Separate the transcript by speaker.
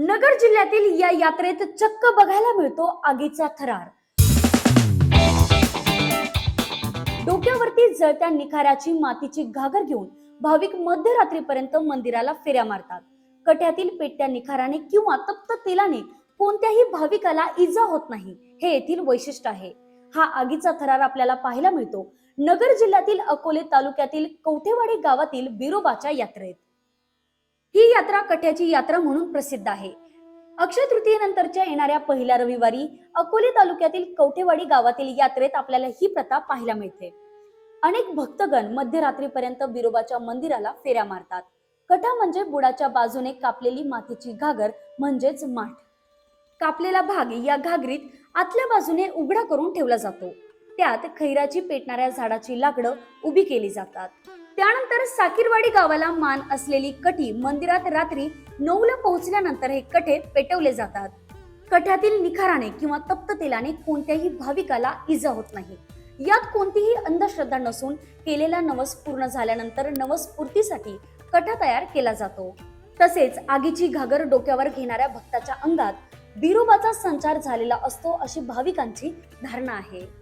Speaker 1: नगर जिल्ह्यातील या यात्रेत चक्क बघायला मिळतो आगीचा थरार. डोक्यावरती जळत्या निखाऱ्याची मातीची घागर घेऊन भाविक मध्यरात्रीपर्यंत मंदिराला फेऱ्या मारतात. कट्यातील पेटत्या निखाराने किंवा तप्त तेलाने कोणत्याही भाविकाला इजा होत नाही हे येथील वैशिष्ट्य आहे. हा आगीचा थरार आपल्याला पाहायला मिळतो. नगर जिल्ह्यातील अकोले तालुक्यातील कवठेवाडी गावातील बिरोबाच्या यात्रेत. ही यात्रा कठ्याची यात्रा म्हणून प्रसिद्ध आहे. अक्षय तृतीयेनंतरच्या येणाऱ्या पहिल्या रविवारी अकोले तालुक्यातील कवठेवाडी गावातील यात्रेत आपल्याला ही प्रथा पाहायला मिळते. अनेक भक्तगण मध्यरात्रीपर्यंत बिरोबाच्या मंदिराला फेऱ्या मारतात. कठा म्हणजे बुडाच्या बाजूने कापलेली मातीची घागर म्हणजेच माठ. कापलेला भाग या घागरीत आतल्या बाजूने उघडा करून ठेवला जातो. त्यात खैराची पेटणाऱ्या झाडाची लाकडं उभी केली जातात. त्यानंतर साकीरवाडी गावाला मान असलेली कटी मंदिरात रात्री नऊला पोहोचल्यानंतर हे कठे पेटवले जातात. कठ्यातील निखाराने किंवा तप्त तेलाने कोणत्याही भाविकाला इजा होत नाही. यात कोणतीही अंधश्रद्धा नसून केलेला नवस पूर्ण झाल्यानंतर नवसपूर्तीसाठी कठा तयार केला जातो. तसेच आगीची घागर डोक्यावर घेणाऱ्या भक्ताच्या अंगात बिरोबाचा संचार झालेला असतो अशी भाविकांची धारणा आहे.